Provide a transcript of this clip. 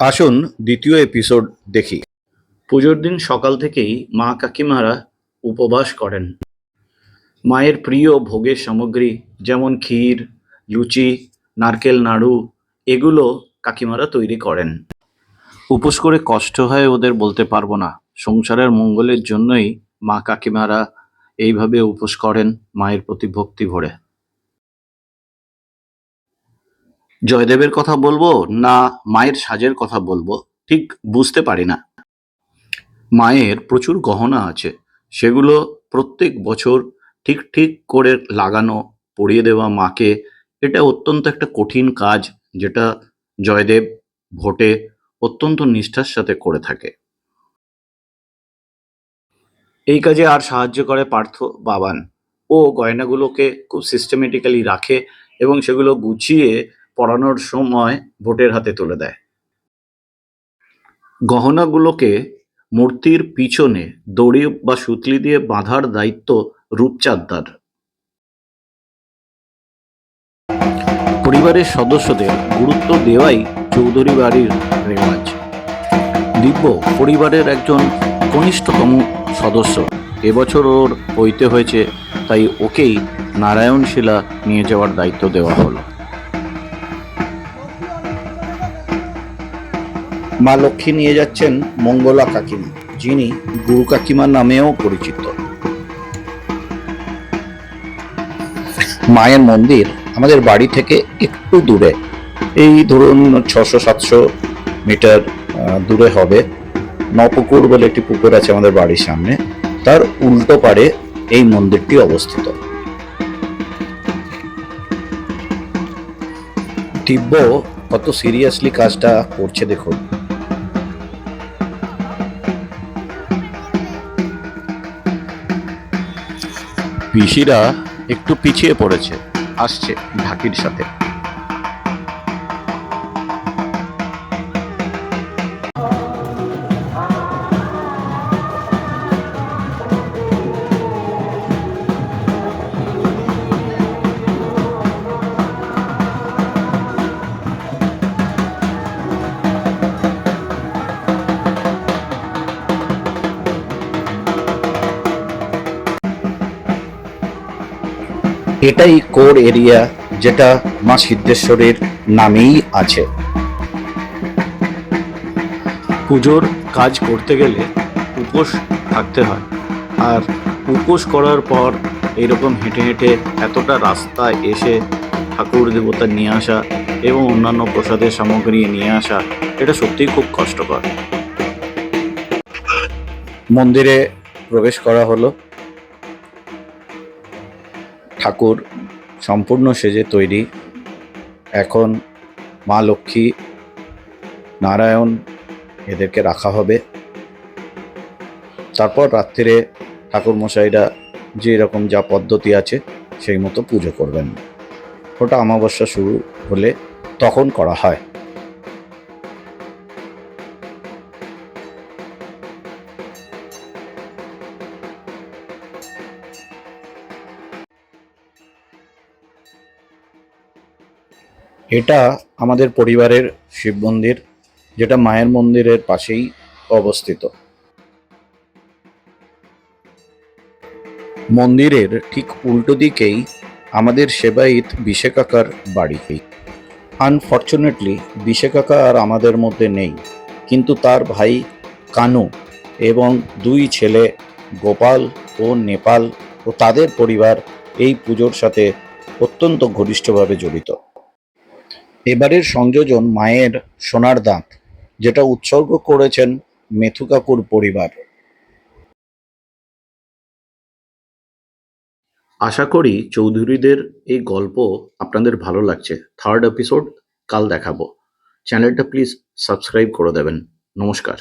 আসুন দ্বিতীয় এপিসোড দেখি। পুজোর দিন সকাল থেকেই মা কাকিমারা উপবাস করেন। মায়ের প্রিয় ভোগের সামগ্রী যেমন ক্ষীর, লুচি, নারকেল, নাড়ু, এগুলো কাকিমারা তৈরি করেন। উপোস করে কষ্ট হয় ওদের বলতে পারব না। সংসারের মঙ্গলের জন্যই মা কাকিমারা এইভাবে উপোস করেন মায়ের প্রতি ভক্তি ভরে। জয়দেবের কথা বলব না মায়ের সাজের কথা বলব? ঠিক বুঝতে পারি না। মায়ের প্রচুর গহনা আছে। সেগুলো প্রত্যেক বছর ঠিক ঠিক করে লাগানো, পরিয়ে দেওয়া মাকে, এটা অত্যন্ত একটা কঠিন কাজ যেটা জয়দেব ভোটে অত্যন্ত নিষ্ঠার সাথে করে থাকে। এই কাজে আর সাহায্য করে পার্থ বাবান। ও গয়নাগুলোকে খুব সিস্টেমেটিক্যালি রাখে এবং সেগুলো গুছিয়ে পরানোর সময় ভোটের হাতে তুলে দেয়। গহনাগুলোকে মূর্তির পিছনে দড়ি বা সুতলি দিয়ে বাঁধার দায়িত্ব রূপচাঁদদার পরিবারের সদস্যদের গুরুত্ব দেওয়াই চৌধুরী বাড়ির রেওয়াজ। দিব্য পরিবারের একজন কনিষ্ঠতম সদস্য। এবছর ওর হইতে হয়েছে, তাই ওকেই নারায়ণ শিলা নিয়ে যাওয়ার দায়িত্ব দেওয়া হলো। মা লক্ষ্মী নিয়ে যাচ্ছেন মঙ্গলা কাকিমা, যিনি গুরু কাকিমা নামেও পরিচিত। মায়ের মন্দির আমাদের বাড়ি থেকে একটু দূরে। এই ধরুন ছশো, সাতশো মিটার দূরে হবে। নপুকুর বলে একটি পুকুর আছে আমাদের বাড়ির সামনে। তার উল্টো পারে এই মন্দিরটি অবস্থিত। দিব্য কত সিরিয়াসলি কাজটা করছে দেখুন। পিসিরা একটু পিছিয়ে পড়েছে আসছে ঢাকির সাথে। এটাই কোর এরিয়া যেটা মা সিদ্ধেশ্বরের নামেই আছে। পুজোর কাজ করতে গেলে উপোস থাকতে হয়। আর উপোস করার পর এরকম হেঁটে হেঁটে এতটা রাস্তা এসে ঠাকুর দেবতা নিয়ে আসা এবং অন্যান্য প্রসাদের সামগ্রী নিয়ে আসা এটা সত্যিই খুব কষ্টকর। মন্দিরে প্রবেশ করা হলো। ঠাকুর সম্পূর্ণ সেজে তৈরি। এখন মা লক্ষ্মী নারায়ণ এদেরকে রাখা হবে। তারপর রাত্রিরে ঠাকুর মশাইরা যে রকম যা পদ্ধতি আছে, সেই মতো পুজো করবেন। ওটা অমাবস্যা শুরু হলে তখন করা হয়। এটা আমাদের পরিবারের শিব মন্দির, যেটা মায়ের মন্দিরের পাশেই অবস্থিত। মন্দিরের ঠিক উল্টো দিকেই আমাদের সেবাইত বিশেকাকার বাড়ি। আনফর্চুনেটলি বিশে কাকা আর আমাদের মধ্যে নেই, কিন্তু তার ভাই কানু এবং দুই ছেলে গোপাল ও নেপাল ও তাদের পরিবার এই পুজোর সাথে অত্যন্ত ঘনিষ্ঠভাবে জড়িত। এবারের সংযোজন মায়ের সোনার দাঁত, যেটা উৎসর্গ করেছেন মেথু কাকুর পরিবার। আশা করি চৌধুরীদের এই গল্প আপনাদের ভালো লাগছে। থার্ড এপিসোড কাল দেখাবো। চ্যানেলটা প্লিজ সাবস্ক্রাইব করে দেবেন। নমস্কার।